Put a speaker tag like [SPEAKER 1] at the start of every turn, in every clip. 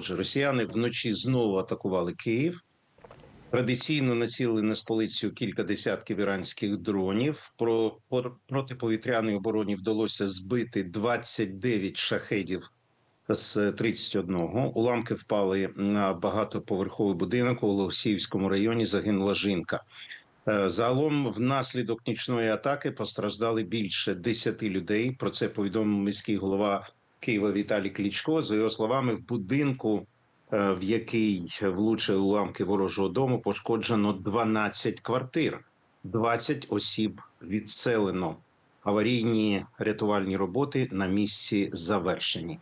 [SPEAKER 1] Отже, Росіяни вночі знову атакували Київ. Традиційно націлили на столицю кілька десятків іранських дронів. Про протиповітряній обороні вдалося збити 29 шахедів з 31. Уламки впали на багатоповерховий будинок у Олексіївському районі. Загинула жінка. Е, Загалом, внаслідок нічної атаки постраждали більше 10 людей. Про це повідомив міський голова Києва Віталій Клічко. За його словами, в будинку, е, в який влучили уламки ворожого дому, пошкоджено 12 квартир, 20 осіб відселено. Аварійні рятувальні роботи на місці завершені.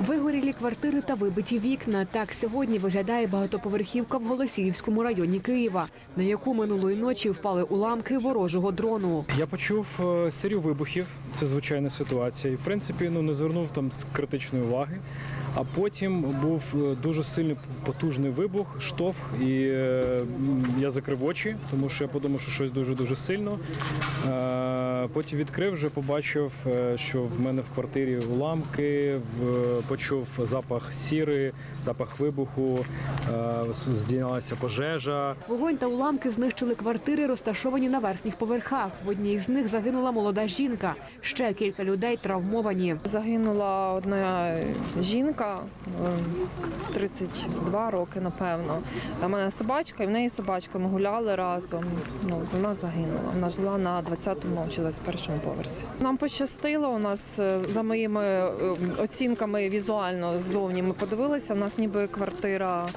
[SPEAKER 2] Вигорілі квартири та вибиті вікна. Так сьогодні виглядає багатоповерхівка в Голосіївському районі Києва, на яку минулої ночі впали уламки ворожого дрону.
[SPEAKER 3] Я почув е, серію вибухів. Це звичайна ситуація. І в принципі ну не звернув там з критичної уваги. А потім був е, дуже сильний потужний вибух, штовх, і е, я закрив очі, тому що я подумав, що щось дуже дуже сильно. Е, Потім відкрив, вже побачив, що в мене в квартирі уламки, почув запах сіри, запах вибуху, здійнялася пожежа.
[SPEAKER 2] Вогонь та уламки знищили квартири, розташовані на верхніх поверхах. В одній з них загинула молода жінка. Ще кілька людей травмовані.
[SPEAKER 4] Загинула одна жінка, е, 32 роки, напевно. У мене собачка, і в неї собачка. Ми гуляли разом. Ну, вона загинула. Вона жила на 20-му чи 21-му поверсі. Нам пощастило. У нас е, за моїми е, оцінками візуально ззовні ми подивилися. У нас ніби квартира е,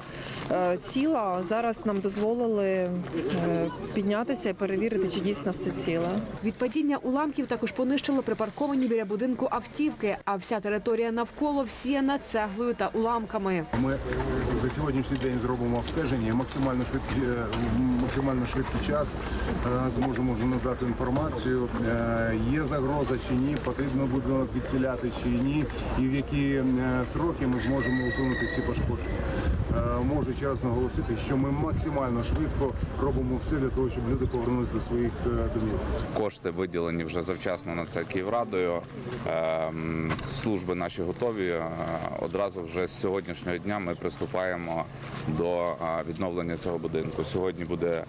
[SPEAKER 4] ціла. Зараз нам дозволили е, піднятися і перевірити, чи дійсно все ціле.
[SPEAKER 2] Від падіння уламків також понищило припарковані біля будинку автівки, а вся територія навколо всіяна цеглою та уламками.
[SPEAKER 5] Ми за сьогоднішній день зробимо обстеження, максимально швидкий, е, максимально швидкий час е, зможемо вже надати інформацію, е, є загроза чи ні, потрібно будинок відселяти чи ні, і в які е, сроки ми зможемо усунути всі пошкодження. Е, Можу ще раз наголосити, що ми максимально швидко робимо все для того, щоб люди повернулися до своїх домів. домівок.
[SPEAKER 6] Кошти виділені вже завчасно на це Київрадою. Ем, Служби наші готові. Е, Одразу вже з сьогоднішнього дня ми приступаємо до е, відновлення цього будинку. Сьогодні буде е,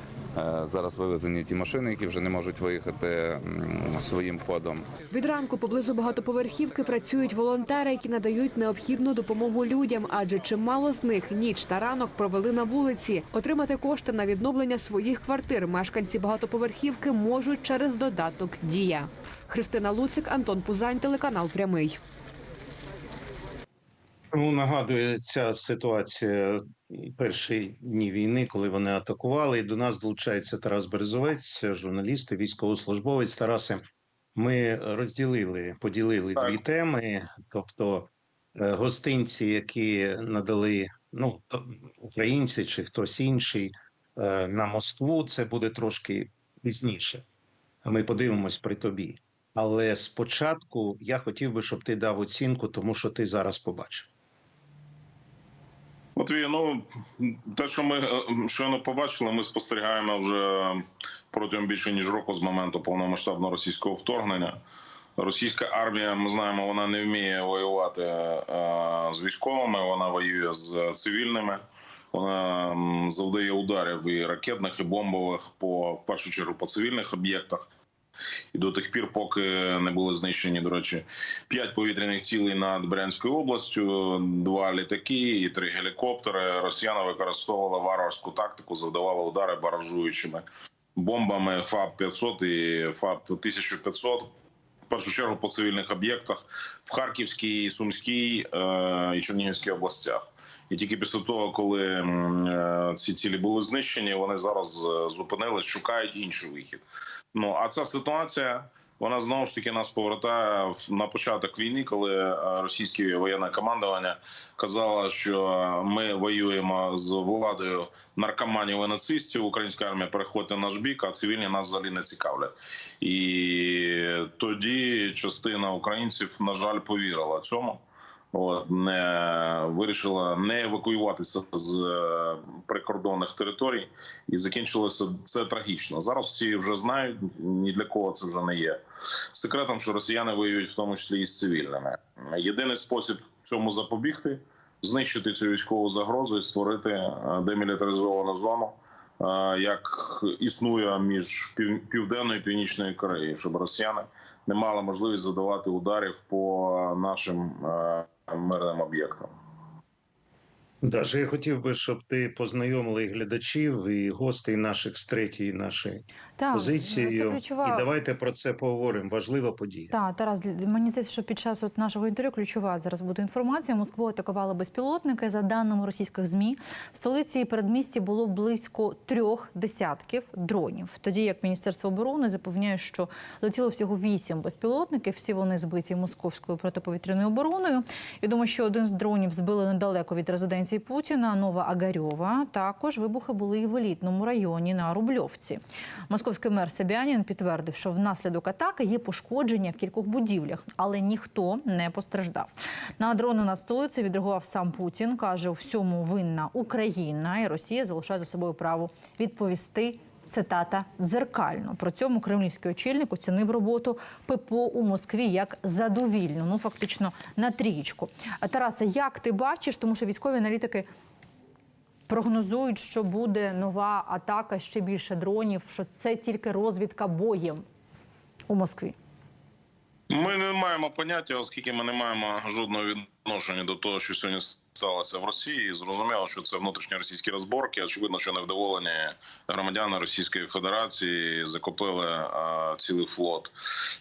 [SPEAKER 6] зараз вивезені ті машини, які вже не можуть виїхати своїм ходом.
[SPEAKER 2] Від ранку поблизу багатоповерхівки працюють волонтери, які надають необхідну допомогу людям, адже чимало з них ніч та ранок провели на вулиці. Отримати кошти на відновлення своїх квартир мешканці багатоповерхівки можуть через додаток Дія. Христина Лусик, Антон Пузань, телеканал Прямий.
[SPEAKER 1] Ну, нагадує ця ситуація перші дні війни, коли вони атакували. І до нас долучається Тарас Березовець, журналіст і військовослужбовець. Тарасе, ми розділили, поділили дві теми. Тобто е, гостинці, які надали ну, українці чи хтось інший е, на Москву, це буде трошки пізніше. Ми подивимось при тобі. Але спочатку я хотів би, щоб ти дав оцінку, тому що ти зараз побачив.
[SPEAKER 7] Матвій, ну те, що ми е, щойно побачили, ми спостерігаємо вже протягом більше ніж року з моменту повномасштабного російського вторгнення. Російська армія, ми знаємо, вона не вміє воювати е, з військовими, вона воює з цивільними. Вона завдає ударів і ракетних, і бомбових по в першу чергу по цивільних об'єктах. І до тих пір, поки не були знищені, до речі, п'ять повітряних цілей над Брянською областю, два літаки і три гелікоптери. Росіяни використовували варварську тактику, завдавали удари баражуючими бомбами ФАБ 500 і ФАБ 1500 в першу чергу по цивільних об'єктах в Харківській, Сумській е, і Чернігівській областях. І тільки після того, коли е, ці цілі були знищені, вони зараз е, зупинились, шукають інший вихід. Ну а ця ситуація вона знову ж таки нас повертає на початок війни, коли е, російське воєнне командування казало, що ми воюємо з владою наркоманів і нацистів. Українська армія переходить на наш бік, а цивільні нас взагалі не цікавлять. І тоді частина українців, на жаль, повірила цьому. От, не вирішила не евакуюватися з е, прикордонних територій, і закінчилося це трагічно. Зараз всі вже знають, ні для кого це вже не є секретом, що росіяни воюють в тому числі і з цивільними. Єдиний спосіб цьому запобігти, знищити цю військову загрозу і створити е, демілітаризовану зону, е, як існує між Пів- південною і північною Кореєю, щоб росіяни не мали можливість задавати ударів по нашим мирним об'єктам.
[SPEAKER 1] Даже я хотів би, щоб ти познайомила і глядачів, і гостей наших з третьої нашої
[SPEAKER 8] Так,
[SPEAKER 1] позицією.
[SPEAKER 8] це ключова.
[SPEAKER 1] І давайте про це поговоримо. Важлива подія.
[SPEAKER 8] Так, Тарас, мені здається, що під час от нашого інтерв'ю ключова зараз буде інформація. Москву атакували безпілотники. За даними російських змі, в столиці і передмісті було близько трьох десятків дронів. Тоді як Міністерство оборони запевняє, що летіло всього вісім безпілотників. Всі вони збиті московською протиповітряною обороною. Відомо, що один з дронів збили недалеко від резиденції Путіна. Нова Агарьова. Також вибухи були і в елітному районі на Рубльовці. Московський мер Себянін підтвердив, що внаслідок атаки є пошкодження в кількох будівлях, але ніхто не постраждав. На дрони над столицею відреагував сам Путін. каже, у всьому винна Україна, і Росія залишає за собою право відповісти. Цитата дзеркально. При цьому кремлівський очільник оцінив роботу ППО у Москві як задовільну, ну фактично на трієчку. А Тарасе, як ти бачиш, тому що військові аналітики прогнозують, що буде нова атака, ще більше дронів, що це тільки розвідка боєм у Москві.
[SPEAKER 7] Ми не маємо поняття, оскільки ми не маємо жодного відношення до того, що сьогодні сталося в Росії. Зрозуміло, що це внутрішньоросійські розборки. Очевидно, що невдоволені громадяни Російської Федерації закупили а, цілий флот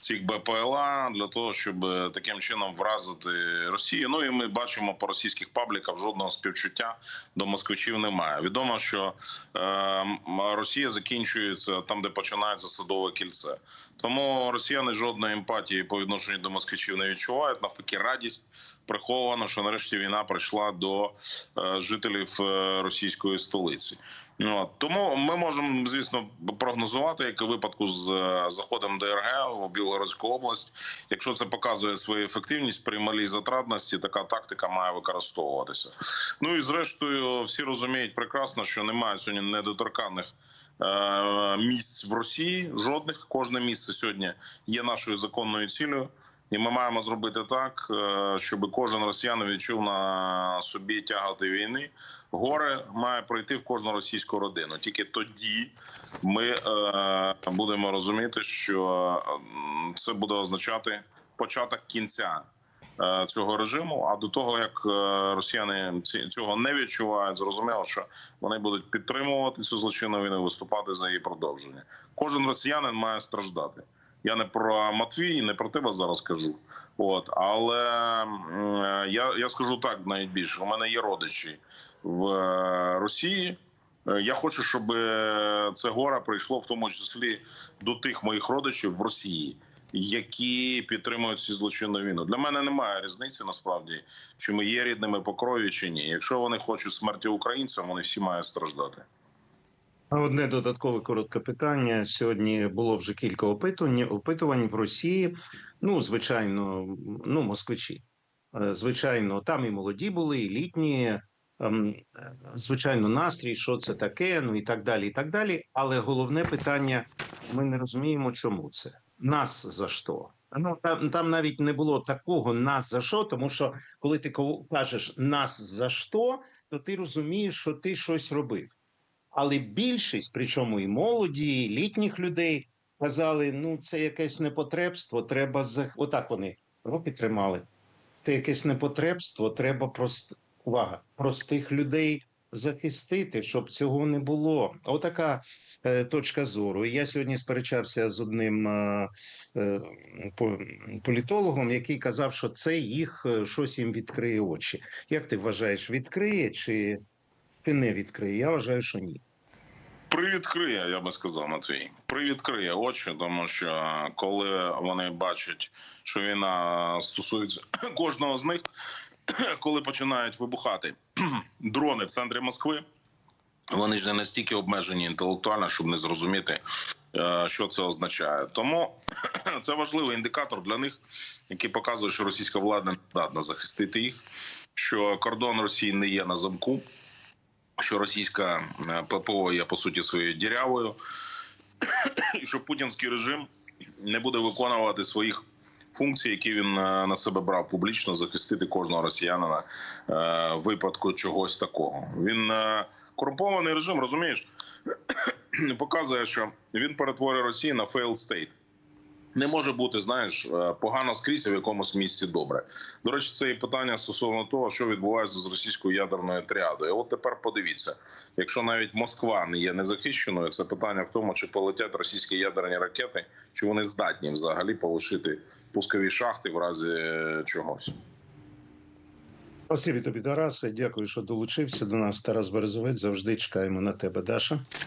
[SPEAKER 7] цих БПЛА для того, щоб таким чином вразити Росію. Ну і ми бачимо по російських пабліках жодного співчуття до москвичів немає. Відомо, що е, Росія закінчується там, де починається садове кільце. Тому росіяни жодної емпатії по відношенню до москвичів не відчувають. Навпаки, радість прихована, що нарешті війна прийшла до е, жителів е, російської столиці. Ну, тому ми можемо, звісно, прогнозувати, як і випадку з е, заходом ДРГ у Білгородську область. Якщо це показує свою ефективність при малій затратності, така тактика має використовуватися. Ну і зрештою, всі розуміють прекрасно, що немає сьогодні недоторканних місць в Росії. Жодних кожне місце сьогодні є нашою законною цілею. І ми маємо зробити так, е, щоб кожен росіян відчув на собі тягати війни. Горе має пройти в кожну російську родину. Тільки тоді ми е, будемо розуміти, що це буде означати початок кінця е, цього режиму. А до того як росіяни цього не відчувають, зрозуміло, що вони будуть підтримувати цю злочинну війну, виступати за її продовження. Кожен росіянин має страждати. Я не про Матвій, не про тебе зараз кажу. От, але е, я, я скажу так навіть більше. У мене є родичі в е, Росії. Е, Я хочу, щоб це горе прийшло в тому числі до тих моїх родичів в Росії, які підтримують цю злочинну війну. Для мене немає різниці насправді, чи ми є рідними по крові, чи ні. Якщо вони хочуть смерті українцям, вони всі мають страждати.
[SPEAKER 1] Одне додаткове коротке питання. Сьогодні було вже кілька опитувань, опитувань в Росії. Ну, звичайно, ну, москвичі. Е, Звичайно, там і молоді були, і літні. ем, Звичайно, настрій, що це таке, ну і так далі. і так далі. Але головне питання: ми не розуміємо, чому це. Нас за що? Ну там, там навіть не було такого нас за що, тому що коли ти кажеш нас за що, то ти розумієш, що ти щось робив. Але більшість, причому і молоді, і літніх людей, казали: ну це якесь непотребство, треба за отак вони руки тримали. Це якесь непотребство, треба прост... увага, простих людей захистити, щоб цього не було. Отака е, точка зору. І я сьогодні сперечався з одним е, е, політологом, який казав, що це їх е, щось їм відкриє очі. Як ти вважаєш, відкриє чи, чи не відкриє? Я вважаю, що ні.
[SPEAKER 7] Привідкриє, я би сказав, Матвій. Привідкриє очі, тому що коли вони бачать, що війна стосується кожного з них, коли починають вибухати дрони в центрі Москви, вони ж не настільки обмежені інтелектуально, щоб не зрозуміти, е, що це означає. Тому це важливий індикатор для них, який показує, що російська влада не здатна захистити їх, що кордон Росії не є на замку що російська е, ППО є по суті своєю дірявою, і що путінський режим не буде виконувати своїх функції, які він е, на себе брав публічно, захистити кожного росіянина е, випадку чогось такого. Він корумпований режим, розумієш, показує, що він перетворює Росію на failed state. Не може бути, знаєш, е, погано скрізь, а в якомусь місці добре. До речі, це і питання стосовно того, що відбувається з російською ядерною тріадою. От тепер подивіться, якщо навіть Москва не є незахищеною, це питання в тому, чи полетять російські ядерні ракети, чи вони здатні взагалі полишити пускові шахти в разі е, чогось.
[SPEAKER 1] Спасибі тобі, Тарасе. Дякую, що долучився до нас. Тарас Березовець. Завжди чекаємо на тебе, Даша.